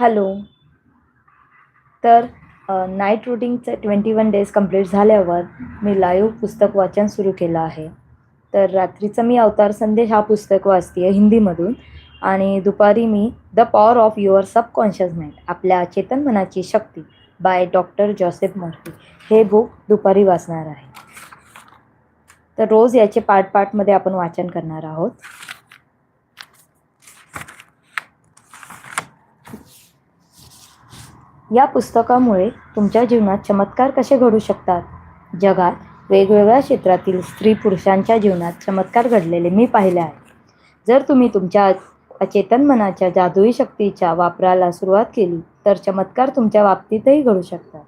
Hello. तर night रुटीनचे twenty one days complete झाल्यावर मी लाईव्ह पुस्तक वाचन सुरू केलं आहे. तर रात्रीचं मी अवतार संदेश हा पुस्तक वाचते आहे हिंदीमधून आणि दुपारी मी the power of your subconscious mind आपल्या चेतन मनाची शक्ती बाय डॉक्टर जॉसेफ मर्फी हे बुक दुपारी वाचणार आहे. तर रोज याचे पार्ट पार्टमध्ये आपण वाचन करणार आहोत. या पुस्तकामुळे तुमच्या जीवनात चमत्कार कसे घडू शकतात? जगात वेगवेगळ्या क्षेत्रातील स्त्री पुरुषांच्या जीवनात चमत्कार घडलेले मी पाहिले आहे. जर तुम्ही तुमच्या अचेतन मनाच्या जादुई शक्तीच्या वापराला सुरुवात केली तर चमत्कार तुमच्या बाबतीतही घडू शकतात.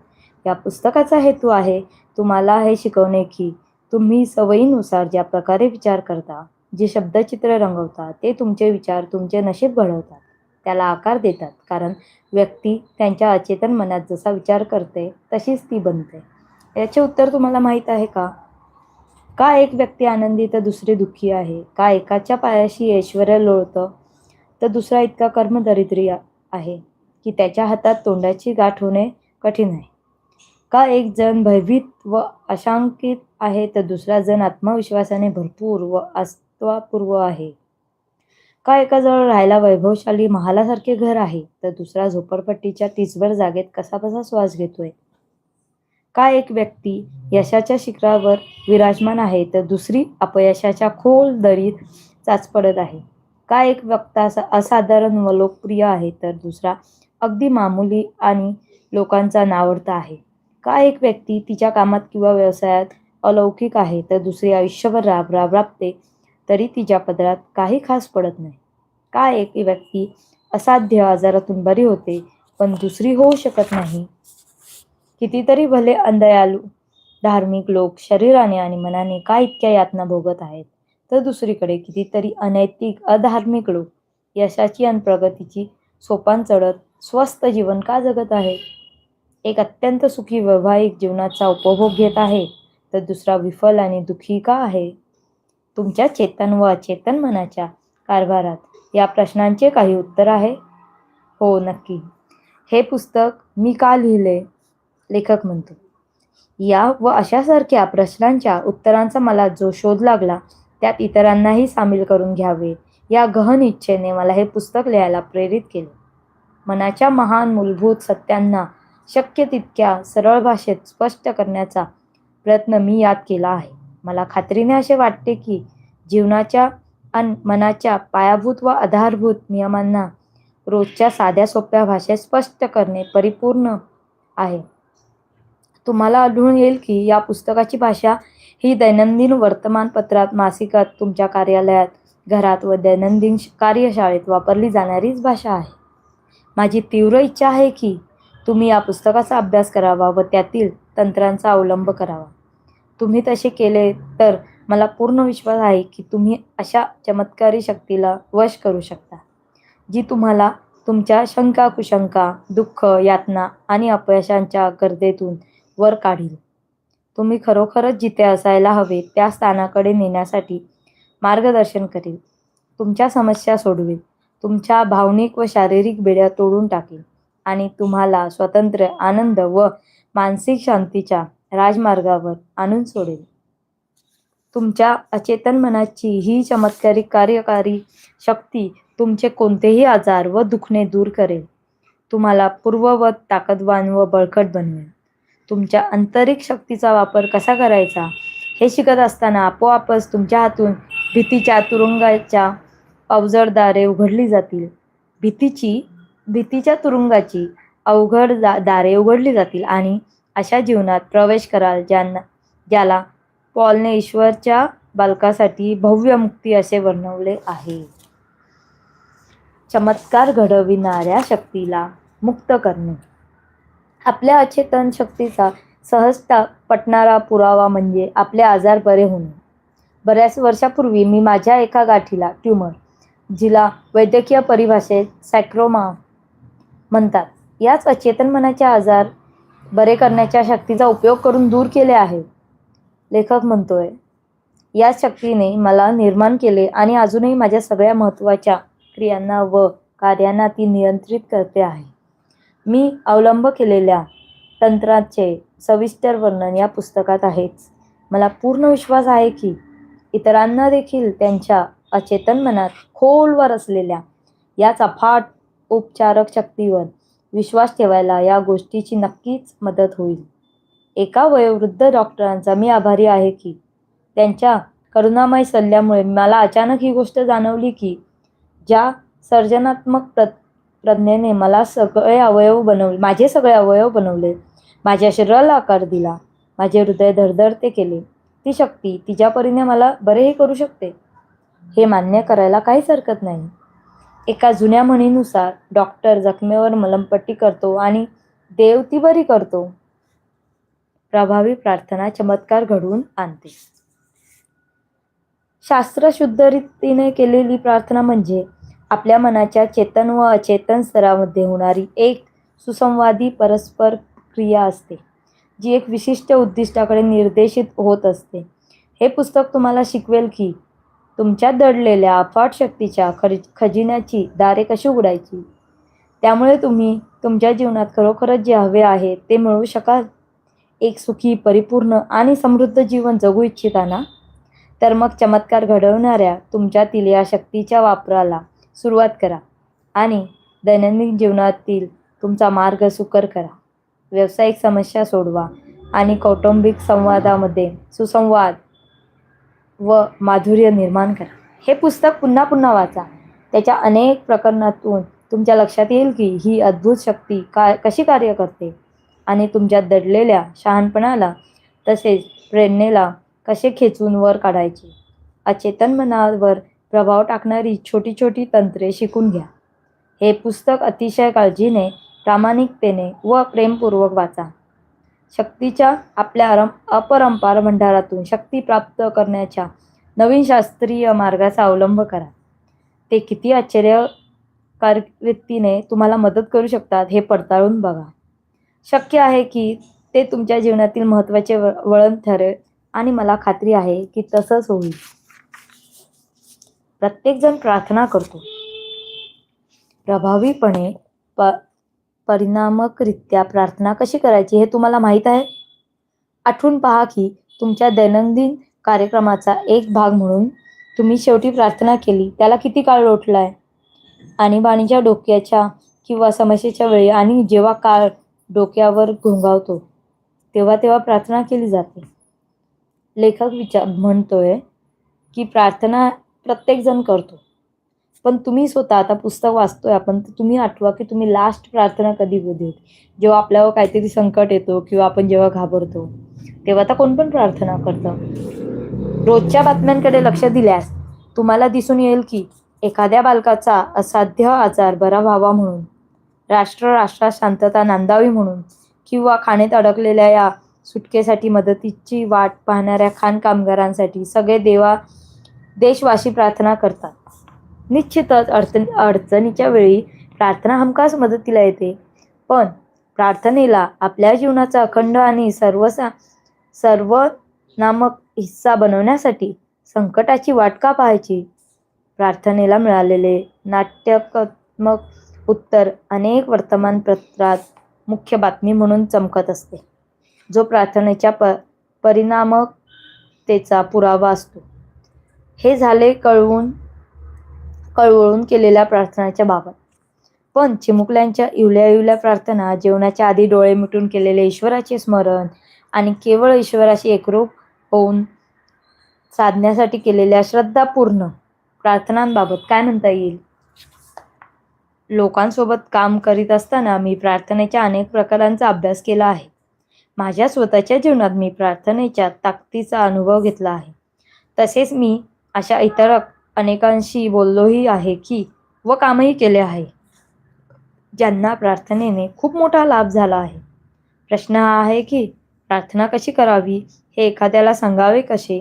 या पुस्तकाचा हेतू आहे तुम्हाला हे शिकवणे की तुम्ही सवयीनुसार ज्या प्रकारे विचार करता जे शब्दचित्र रंगवता ते तुमचे विचार तुमचे नशीब घडवतात. त्याला आकार देतात. कारण व्यक्ती त्यांच्या अचेतन मनात जसा विचार करते तशीच ती बनते. याचे उत्तर तुम्हाला माहीत आहे का? का एक व्यक्ती आनंदी तर दुसरी दुःखी आहे? का एकाच्या पायाशी ऐश्वर्य लोळतं तर दुसरा इतका कर्मदरिद्री आहे की त्याच्या हातात तोंडाची गाठ होणे कठीण आहे? का एक जण भयभीत व अशांकित आहे तर दुसरा जण आत्मविश्वासाने भरपूर व अस्त्वापूर्व आहे? का एकाजवळ राहायला वैभवशाली महालासारखे घर आहे? तर दुसरा झोपडपट्टीच्या तीसभर जागेत कसाबसा श्वास घेतोय. का एक व्यक्ती यशाच्या शिखरावर विराजमान आहे तर दुसरी अपयशाच्या खोल दरीत चाचपडत आहे. का एक वक्ता असाधारण व लोकप्रिय आहे तर दुसरा अगदी मामूली आणि लोकांचा नावडता आहे. का एक व्यक्ती तिच्या कामात किंवा व्यवसायात अलौकिक आहे तर दुसरी आयुष्यभर राब राब राबते तरी तिच्या पदरात काही खास पडत नाही. का एक व्यक्ती असाध्य आजारातून बरी होते पण दुसरी होऊ शकत नाही? कितीतरी भले अंदयालू धार्मिक लोक शरीराने आणि मनाने का इतक्या यातना भोगत आहेत तर दुसरीकडे कितीतरी अनैतिक अधार्मिक लोक यशाची आणि प्रगतीची सोपान चढत स्वस्त जीवन का जगत आहे? एक अत्यंत सुखी वैवाहिक जीवनाचा उपभोग घेत आहे तर दुसरा विफल आणि दुःखी का आहे? तुमच्या चेतन व अचेतन मनाच्या कारभारात या प्रश्नांचे काही उत्तर आहे? हो नक्की. हे पुस्तक मी का लिहिले? लेखक म्हणतो. या व अशासारख्या प्रश्नांच्या उत्तरांचा मला जो शोध लागला त्यात इतरांनाही सामील करून घ्यावे या गहन इच्छेने मला हे पुस्तक लिहायला प्रेरित केले. मनाच्या महान मूलभूत सत्यांना शक्य तितक्या सरळ भाषेत स्पष्ट करण्याचा प्रयत्न मी यात केला आहे. मला खात्रीने असे वाटते की जीवनाच्या अन मनाच्या पायाभूत व आधारभूत नियमांना रोजच्या साध्या सोप्या भाषेत स्पष्ट करणे परिपूर्ण आहे. तुम्हाला आढळून येईल की या पुस्तकाची भाषा ही दैनंदिन वर्तमानपत्रात मासिकात तुमच्या कार्यालयात घरात व दैनंदिन कार्यशाळेत वापरली जाणारीच भाषा आहे. माझी तीव्र इच्छा आहे की तुम्ही या पुस्तकाचा अभ्यास करावा व त्यातील तंत्रांचा अवलंब करावा. तुम्ही तसे केले तर मला पूर्ण विश्वास आहे की तुम्ही अशा चमत्कारी शक्तीला वश करू शकता जी तुम्हाला तुमच्या शंका कुशंका दुःख यातना आणि अपयशांच्या गर्देतून वर काढील. तुम्ही खरोखरच जिथे असायला हवे त्या स्थानाकडे नेण्यासाठी मार्गदर्शन करेल. तुमच्या समस्या सोडवेल. तुमच्या भावनिक व शारीरिक बेड्या तोडून टाकेल आणि तुम्हाला स्वतंत्र आनंद व मानसिक शांतीच्या राजमार्गावर आणून सोडेल. तुमच्या अचेतन मनाची ही चमत्कारिक कार्यकारी शक्ती तुमचे कोणतेही आजार व दुखणे दूर करेल. तुम्हाला पूर्ववत ताकदवान व बळकट बनवेल. तुमच्या आंतरिक शक्तीचा वापर कसा करायचा हे शिकत असताना आपोआपच तुमच्या हातून भीतीच्या तुरुंगाच्या अवजड दारे उघडली जातील. भीतीची भीतीच्या तुरुंगाची अवघड दारे उघडली जातील आणि अशा जीवनात प्रवेश कराल ज्यांना ज्याला पॉलने ईश्वरच्या बालकासाठी भव्य मुक्ती असे वर्णवले आहे. चमत्कार घडविणाऱ्या शक्तीला मुक्त करणे. आपल्या अचेतन शक्तीचा सहजता पटणारा पुरावा म्हणजे आपले आजार बरे होणे. बऱ्याच वर्षापूर्वी मी माझ्या एका गाठीला ट्यूमर जिला वैद्यकीय परिभाषेत सॅक्रोमा म्हणतात. याच अचेतन मनाचे आजार बरे करण्याच्या शक्तीचा उपयोग करून दूर केले आहे. लेखक म्हणतोय या शक्तीने मला निर्माण केले आणि अजूनही माझ्या सगळ्या महत्त्वाच्या क्रियांना व कार्यांना ती नियंत्रित करते आहे. मी अवलंब केलेल्या तंत्राचे सविस्तर वर्णन या पुस्तकात आहेच. मला पूर्ण विश्वास आहे की इतरांना देखील त्यांच्या अचेतन मनात खोलवर असलेल्या याच अफाट उपचारक शक्तीवर विश्वास ठेवायला या गोष्टीची नक्कीच मदत होईल. एका वयोवृद्ध डॉक्टरांचा मी आभारी आहे की त्यांच्या करुणामय सल्ल्यामुळे मला अचानक ही गोष्ट जाणवली की ज्या सर्जनात्मक प्र प्रज्ञेने मला सगळे अवयव बनवले माझे सगळे अवयव बनवले माझ्या शरीराला आकार दिला माझे हृदय धडधडते केले ती शक्ती तिच्या परीने मला बरेही करू शकते हे मान्य करायला काहीच हरकत नाही. एका जुन्या म्हणीनुसार डॉक्टर जखमेवर मलमपट्टी करतो आणि देव ती बरी करतो. प्रभावी प्रार्थना चमत्कार घडवून आणते. शास्त्रशुद्ध रीतीने केलेली प्रार्थना म्हणजे आपल्या मनाच्या चेतन व अचेतन स्तरामध्ये होणारी एक सुसंवादी परस्पर क्रिया असते जी एक विशिष्ट उद्दिष्टाकडे निर्देशित होत असते. हे पुस्तक तुम्हाला शिकवेल की तुमच्यात दडलेल्या अफाट शक्तीच्या खज खजिन्याची दारे कशी उघडायची? त्यामुळे तुम्ही तुमच्या जीवनात खरोखरच जे हवे आहे ते मिळवू शकाल? एक सुखी परिपूर्ण आणि समृद्ध जीवन जगू इच्छिता ना तर मग चमत्कार घडवणाऱ्या तुमच्यातील या शक्तीच्या वापराला सुरुवात करा आणि दैनंदिन जीवनातील तुमचा मार्ग सुकर करा. व्यावसायिक समस्या सोडवा आणि कौटुंबिक संवादामध्ये सुसंवाद व माधुर्य निर्माण करा. हे पुस्तक पुन्हा पुन्हा वाचा. त्याच्या अनेक प्रकरणातून तुमच्या लक्षात येईल की ही अद्भुत शक्ती का कशी कार्य करते आणि तुमच्या दडलेल्या शहाणपणाला तसेच प्रेरणेला कसे खेचून वर काढायचे? अचेतन मनावर प्रभाव टाकणारी छोटी छोटी तंत्रे शिकून घ्या. हे पुस्तक अतिशय काळजीने प्रामाणिकतेने व प्रेमपूर्वक वाचा. शक्तीच्या आपल्या अरम अपरंपार भंडारातून शक्ती प्राप्त करण्याच्या नवीन शास्त्रीय मार्गाचा अवलंब करा. ते किती आश्चर्यकारवृत्तीने तुम्हाला मदत करू शकतात हे पडताळून बघा. शक्य आहे की ते तुमच्या जीवनातील महत्त्वाचे व वळण ठरेल आणि मला खात्री आहे की तसंच होईल. प्रत्येकजण प्रार्थना करतो. प्रभावीपणे प परिणामकरित्या प्रार्थना कशी करायची हे तुम्हाला माहीत आहे? आठवून पहा की तुमच्या दैनंदिन कार्यक्रमाचा एक भाग म्हणून तुम्ही शेवटी प्रार्थना केली त्याला किती काळ लोटलाय? आणीबाणीच्या डोक्याच्या किंवा समस्येच्या वेळी आणि जेव्हा काळ डोक्यावर घोंगावतो तेव्हा तेव्हा प्रार्थना केली जाते. लेखक विचार म्हणतोय की प्रार्थना प्रत्येकजण करतो. पण तुम्ही स्वतः आता पुस्तक वाचतोय आपण तर तुम्ही आठवा की तुम्ही लास्ट प्रार्थना कधी बोधी होती जेव्हा आपल्यावर काहीतरी संकट येतो किंवा आपण जेव्हा घाबरतो तेव्हा आता कोण पण प्रार्थना करतं? रोजच्या बातम्यांकडे लक्ष दिल्यास तुम्हाला दिसून येईल की एखाद्या बालकाचा असाध्य आजार बरा व्हावा म्हणून राष्ट्र राष्ट्रात शांतता नांदावी म्हणून किंवा खाणेत अडकलेल्या या सुटकेसाठी मदतीची वाट पाहणाऱ्या खाण कामगारांसाठी सगळे देवा देशवासी प्रार्थना करतात. निश्चितच अडचण अडचणीच्या वेळी प्रार्थना हमखास मदतीला येते. पण प्रार्थनेला आपल्या जीवनाचा अखंड आणि सर्वसा सर्व नामक हिस्सा बनवण्यासाठी संकटाची वाट का पाहायची? प्रार्थनेला मिळालेले नाट्यकात्मक उत्तर अनेक वर्तमानपत्रात मुख्य बातमी म्हणून चमकत असते. जो प्रार्थनेच्या प परिणामकतेचा पुरावा असतो. हे झाले कळवून कळवळून केलेल्या प्रार्थनाच्या बाबत. पण चिमुकल्यांच्या इवल्या इवल्या प्रार्थना जेवणाच्या आधी डोळे मिटून केलेले ईश्वराचे स्मरण आणि केवळ ईश्वराशी एकरूप होऊन साधण्यासाठी केलेल्या श्रद्धापूर्ण प्रार्थनांबाबत काय म्हणता येईल? लोकांसोबत काम करीत असताना मी प्रार्थनेच्या अनेक प्रकारांचा अभ्यास केला आहे. माझ्या स्वतःच्या जीवनात मी प्रार्थनेच्या ताकदीचा अनुभव घेतला आहे. तसेच मी अशा इतर अनेकांशी बोललोही आहे की व कामही केले आहे. ज्यांना प्रार्थनेने खूप मोठा लाभ झाला आहे. प्रश्न हा आहे की प्रार्थना कशी करावी? हे एखाद्याला सांगावे कसे?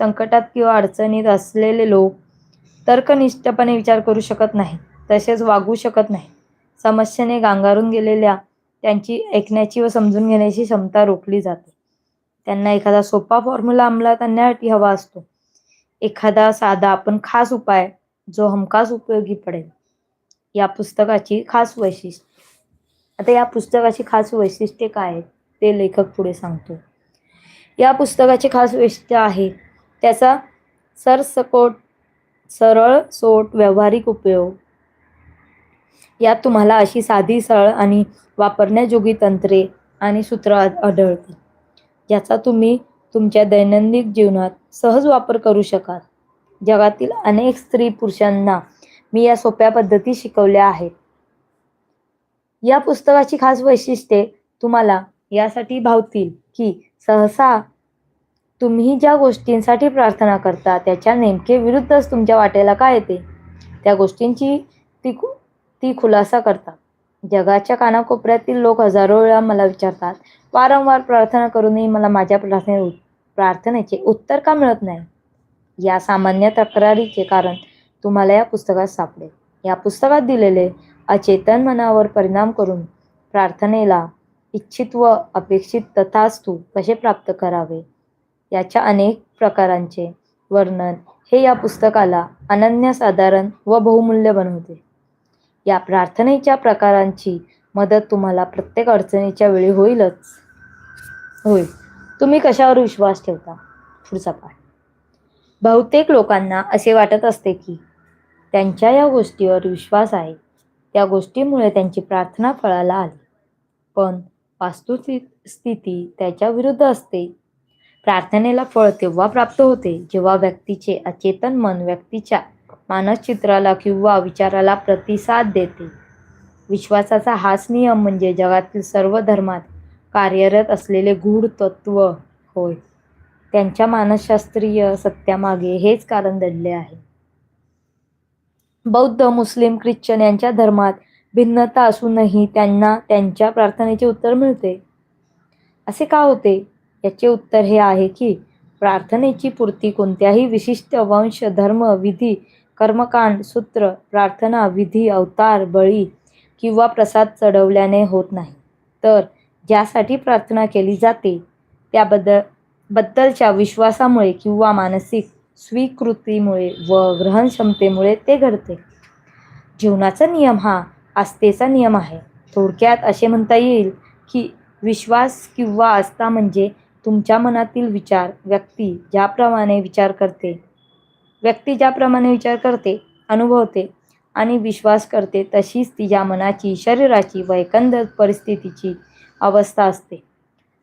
संकटात किंवा अडचणीत असलेले लोक तर्कनिष्ठपणे विचार करू शकत नाही तसेच वागू शकत नाही समस्येने गांगारून गेलेल्या त्यांची ऐकण्याची व समजून घेण्याची क्षमता रोखली जाते. त्यांना एखादा सोपा फॉर्म्युला अंमलात आणण्यासाठी हवा असतो. एखादा साधा पण खास उपाय जो हमखास उपयोगी पडेल. या पुस्तकाची खास वैशिष्ट्य. आता या पुस्तकाची खास वैशिष्ट्ये काय आहेत ते लेखक पुढे सांगतो. या पुस्तकाचे खास वैशिष्ट्य आहे त्याचा सरसकोट सरळ सोट व्यावहारिक उपयोग. यात तुम्हाला अशी साधी सरळ आणि वापरण्याजोगी तंत्रे आणि सूत्र आढळतील. ज्याचा तुम्ही तुमच्या दैनंदिन जीवनात सहज वापर करू शकाल. जगातील अनेक स्त्री पुरुषांना मी या सोप्या पद्धती शिकवल्या आहेत. या पुस्तकाची खास वैशिष्ट्ये तुम्हाला यासाठी भावतील की सहसा तुम्ही ज्या गोष्टींसाठी प्रार्थना करता त्याच्या नेमके विरुद्धच तुमच्या वाटेला काय येते? त्या गोष्टींची ती खु- ती खुलासा करतात. जगाच्या कानाकोपऱ्यातील लोक हजारो वेळा मला विचारतात वारंवार प्रार्थना करूनही मला माझ्या प्रार्थने प्रार्थनेचे उत्तर का मिळत नाही? या सामान्य तक्रारीचे कारण तुम्हाला या पुस्तकात सापडेल. या पुस्तकात दिलेले अचेतन मनावर परिणाम करून प्रार्थनेला इच्छित व अपेक्षित तथास्तु कसे प्राप्त करावे? याच्या अनेक प्रकारांचे वर्णन हे या पुस्तकाला अनन्यसाधारण व बहुमूल्य बनवते. या प्रार्थनेच्या प्रकारांची मदत तुम्हाला प्रत्येक अडचणीच्या वेळी होईलच. होईल. तुम्ही कशावर विश्वास ठेवता? पुढचा पाठ. बहुतेक लोकांना असे वाटत असते की त्यांच्या या गोष्टीवर विश्वास आहे. त्या गोष्टीमुळे त्यांची प्रार्थना फळाला आली. पण वास्तुस्थिती स्थिती त्याच्या विरुद्ध असते. प्रार्थनेला फळ तेव्हा प्राप्त होते जेव्हा व्यक्तीचे अचेतन मन व्यक्तीच्या मानसचित्राला किंवा विचाराला प्रतिसाद देते. विश्वासाचा हाच नियम म्हणजे जगातील सर्व धर्मात कार्यरत असलेले गूढ तत्व होय. त्यांच्या मानसशास्त्रीय सत्यामागे हेच कारण दडले आहे. बौद्ध मुस्लिम ख्रिश्चन यांच्या धर्मात भिन्नता असूनही त्यांना त्यांच्या प्रार्थनेचे उत्तर मिळते. असे का होते? याचे उत्तर हे आहे की प्रार्थनेची पूर्ती कोणत्याही विशिष्ट वंश धर्म विधी कर्मकांड सूत्र प्रार्थना विधी अवतार बळी किंवा प्रसाद चढवल्याने होत नाही. तर ज्यासाठी प्रार्थना केली जाते त्याबद्दल बद्दलच्या विश्वासामुळे किंवा मानसिक स्वीकृतीमुळे व ग्रहणक्षमतेमुळे ते घडते. जीवनाचा नियम हा आस्थेचा नियम आहे. थोडक्यात असे म्हणता येईल की विश्वास किंवा आस्था म्हणजे तुमच्या मनातील विचार व्यक्ती ज्याप्रमाणे विचार करते व्यक्ती ज्याप्रमाणे विचार करते अनुभवते आणि विश्वास करते तशीच तिच्या मनाची शरीराची व एकंदर परिस्थितीची अवस्था असते.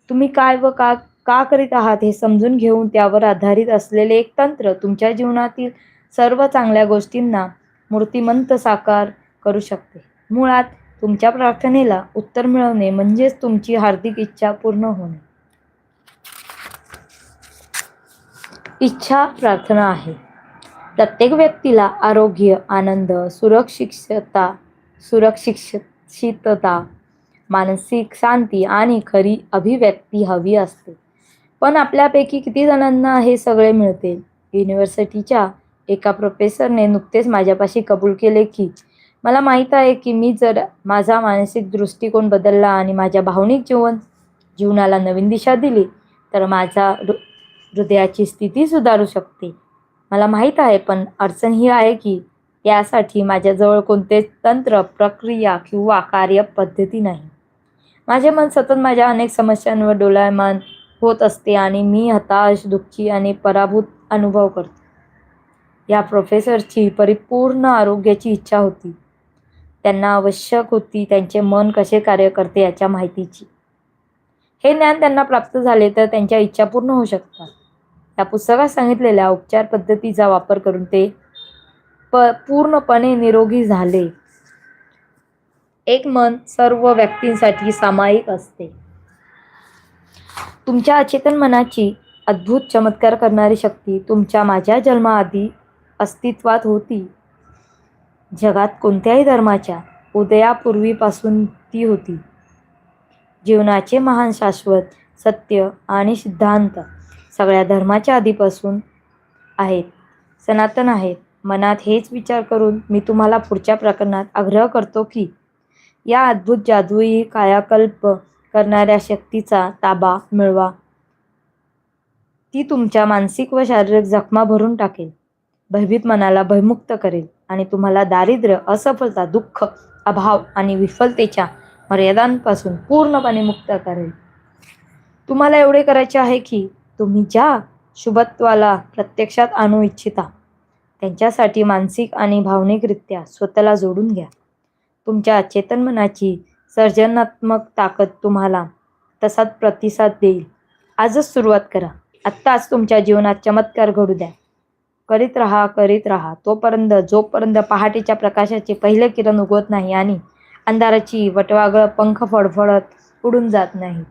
तुम्ही काय व का का करीत आहात हे समजून घेऊन त्यावर आधारित असलेले एक तंत्र तुमच्या जीवनातील सर्व चांगल्या गोष्टींना मूर्तिमंत साकार करू शकते. मुळात तुमच्या प्रार्थनेला उत्तर मिळवणे म्हणजेच तुमची हार्दिक इच्छा पूर्ण होणे. इच्छा प्रार्थना आहे. प्रत्येक व्यक्तीला आरोग्य आनंद सुरक्षितता सुरक्षितता मानसिक शांती आणि खरी अभिव्यक्ती हवी असते. पण आपल्यापैकी किती जणांना हे सगळे मिळते? युनिव्हर्सिटीच्या एका प्रोफेसरने नुकतेच माझ्यापाशी कबूल केले की मला माहीत आहे की मी जर माझा मानसिक दृष्टिकोन बदलला आणि माझ्या भावनिक जीवन जीवनाला नवीन दिशा दिली तर माझा हृ हृदयाची स्थिती सुधारू शकते. मला माहीत आहे पण अडचण ही आहे की यासाठी माझ्याजवळ कोणते तंत्र प्रक्रिया किंवा कार्यपद्धती नाही. माझे मन सतत माझ्या अनेक समस्यांवर डोलायमान होत असते आणि मी हताश दुःखी आणि पराभूत अनुभव करतो. या प्रोफेसरची परिपूर्ण आरोग्याची इच्छा होती. त्यांना आवश्यक होती त्यांचे मन कसे कार्य करते याच्या माहितीची. हे ज्ञान त्यांना प्राप्त झाले तर त्यांच्या इच्छा पूर्ण होऊ शकतात. या पुस्तकात सांगितलेल्या उपचार पद्धतीचा वापर करून ते प पूर्णपणे निरोगी झाले. एक मन सर्व व्यक्तींसाठी सामायिक असते. तुमच्या अचेतन मनाची अद्भुत चमत्कार करणारी शक्ती तुमच्या माझ्या जन्माआधी अस्तित्वात होती. जगात कोणत्याही धर्माच्या उदयापूर्वीपासून ती होती. जीवनाचे महान शाश्वत सत्य आणि सिद्धांत सगळ्या धर्माच्या आधीपासून आहेत. सनातन आहेत. मनात हेच विचार करून मी तुम्हाला पुढच्या प्रकरणात आग्रह करतो की या अद्भुत जादुई कायाकल्प करणाऱ्या शक्तीचा ताबा मिळवा. ती तुमच्या मानसिक व शारीरिक जखमा भरून टाकेल. भयभीत मनाला भयमुक्त करेल आणि तुम्हाला दारिद्र्य असफलता दुःख अभाव आणि विफलतेच्या मर्यादांपासून पूर्णपणे मुक्त करेल. तुम्हाला एवढे करायचे आहे की तुम्ही ज्या शुभत्वाला प्रत्यक्षात आणू इच्छिता त्यांच्यासाठी मानसिक आणि भावनिकरित्या स्वतःला जोडून घ्या. तुमच्या चेतन मनाची सर्जनात्मक ताकद तुम्हाला तसाच प्रतिसाद देईल. आजच सुरुवात करा. आत्ताच तुमच्या जीवनात चमत्कार घडू द्या. करीत राहा करीत राहा. तोपर्यंत जोपर्यंत पहाटेच्या प्रकाशाचे पहिले किरण उगवत नाही आणि अंधाराची वटवागळ पंख फडफडत उडून जात नाही.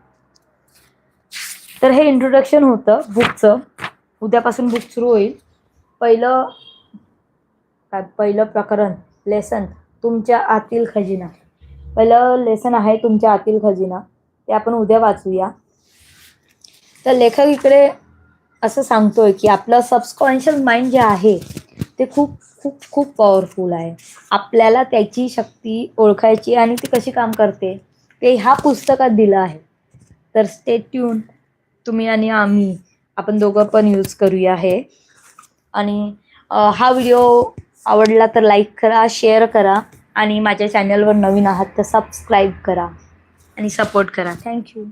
तर हे इंट्रोडक्शन होतं बुकचं. उद्यापासून बुक सुरू होईल. पहिलं काय पहिलं प्रकरण लेसन. तुमच्या आतील खजिना. पहिलं लेसन आहे तुमच्या आतील खजिना. ते आपण उद्या वाचूया. तर लेखक इकडे असं सांगतोय की आपलं सबस्कॉन्शियस माइंड जे आहे ते खूप खूप खूप पॉवरफुल आहे. आपल्याला त्याची शक्ती ओळखायची आणि ती कशी काम करते ते ह्या पुस्तकात दिलं आहे. तर स्टे ट्यून तुम्ही आणि आम्ही आपण दोघं पण यूज करूया हे. आणि हा व्हिडिओ आवडला तर लाईक करा शेअर करा आणि माझ्या चॅनलवर नवीन आहात तर सबस्क्राईब करा. आणि सपोर्ट करा. थँक्यू